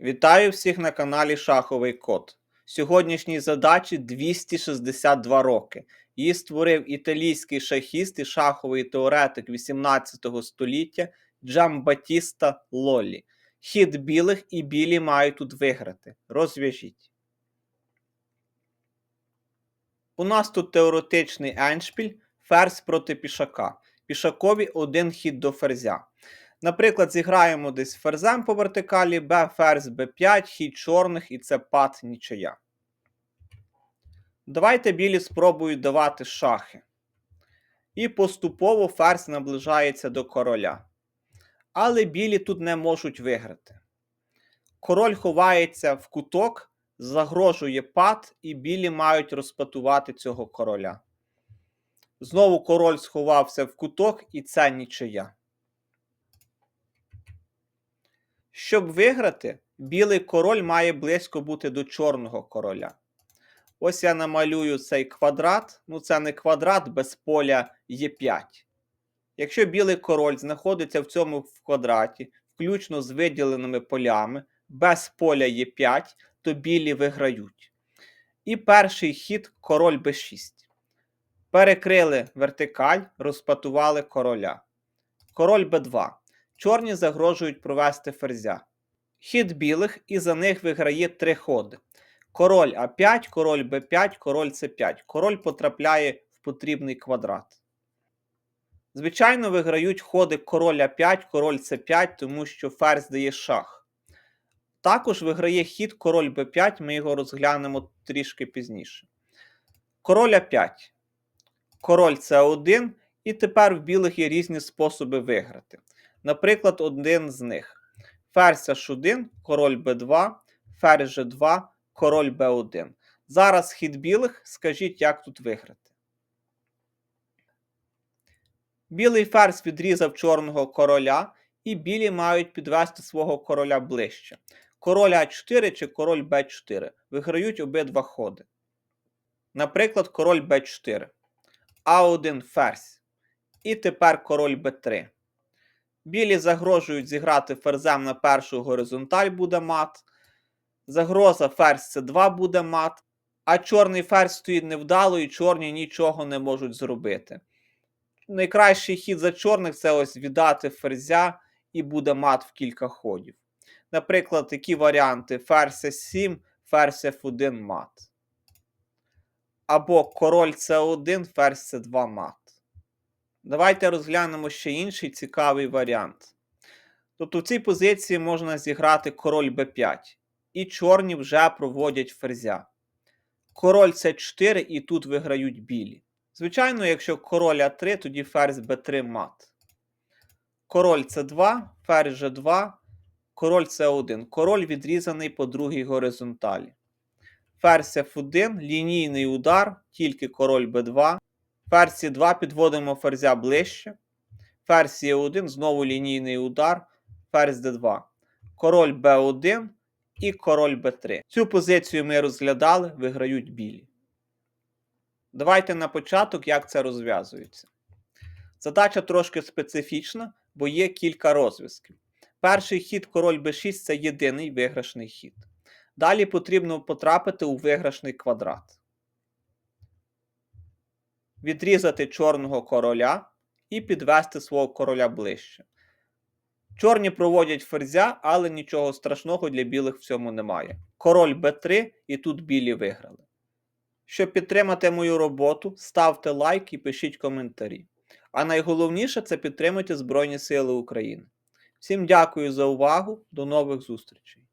Вітаю всіх на каналі Шаховий Код. Сьогоднішній задачі 262 роки. Її створив італійський шахіст і шаховий теоретик 18 століття Джамбатіста Лоллі. Хід білих і білі мають тут виграти. Розв'яжіть. У нас тут теоретичний еншпіль, ферзь проти пішака. Пішакові один хід до ферзя. Наприклад, зіграємо десь ферзем по вертикалі, Б, ферзь, Б5, хід чорних і це пад нічия. Давайте білі спробують давати шахи. І поступово ферзь наближається до короля. Але білі тут не можуть виграти. Король ховається в куток, загрожує пад, і білі мають розпатувати цього короля. Знову король сховався в куток, і це нічия. Щоб виграти, білий король має близько бути до чорного короля. Ось я намалюю цей квадрат. Ну, це не квадрат без поля Е5. Якщо білий король знаходиться в цьому квадраті, включно з виділеними полями, без поля Е5, то білі виграють. І перший хід король Б6. Перекрили вертикаль, розпатували короля. Король Б2. Чорні загрожують провести ферзя. Хід білих і за них виграє три ходи. Король А5, король Б5, король С5. Король потрапляє в потрібний квадрат. Звичайно, виграють ходи король А5, король С5, тому що ферзь дає шах. Також виграє хід король Б5, ми його розглянемо трішки пізніше. Король А5, король С1, і тепер в білих є різні способи виграти. Наприклад, один з них. Ферзь H1, король Б2, ферзь G2, король Б1. Зараз хід білих, скажіть, як тут виграти. Білий ферзь відрізав чорного короля, і білі мають підвести свого короля ближче. Король А4 чи король Б4 виграють обидва ходи. Наприклад, король Б4, А1 ферзь. І тепер король Б3. Білі загрожують зіграти ферзем на першу горизонталь буде мат. Загроза ферзь С2 буде мат. А чорний ферзь стоїть невдало, і чорні нічого не можуть зробити. Найкращий хід за чорних це ось віддати ферзя і буде мат в кілька ходів. Наприклад, такі варіанти: ферзь С7, ферзь F1 мат. Або король С1, ферзь С2 мат. Давайте розглянемо ще інший цікавий варіант. Тобто в цій позиції можна зіграти король Б5. І чорні вже проводять ферзя. Король С4 і тут виграють білі. Звичайно, якщо король А3, тоді ферзь Б3 мат. Король С2, ферзь Ж2, король С1. Король відрізаний по другій горизонталі. Ферзь F1, лінійний удар, тільки король Б2. Ферзь С2 підводимо ферзя ближче. Ферзь Е1, знову лінійний удар, ферзь Д2. Король Б1 і король Б3. Цю позицію ми розглядали, виграють білі. Давайте на початок, як це розв'язується. Задача трошки специфічна, бо є кілька розв'язків. Перший хід король Б6 це єдиний виграшний хід. Далі потрібно потрапити у виграшний квадрат. Відрізати чорного короля і підвести свого короля ближче. Чорні проводять ферзя, але нічого страшного для білих в цьому немає. Король Б3 і тут білі виграли. Щоб підтримати мою роботу, ставте лайк і пишіть коментарі. А найголовніше це підтримуйте Збройні Сили України. Всім дякую за увагу, до нових зустрічей!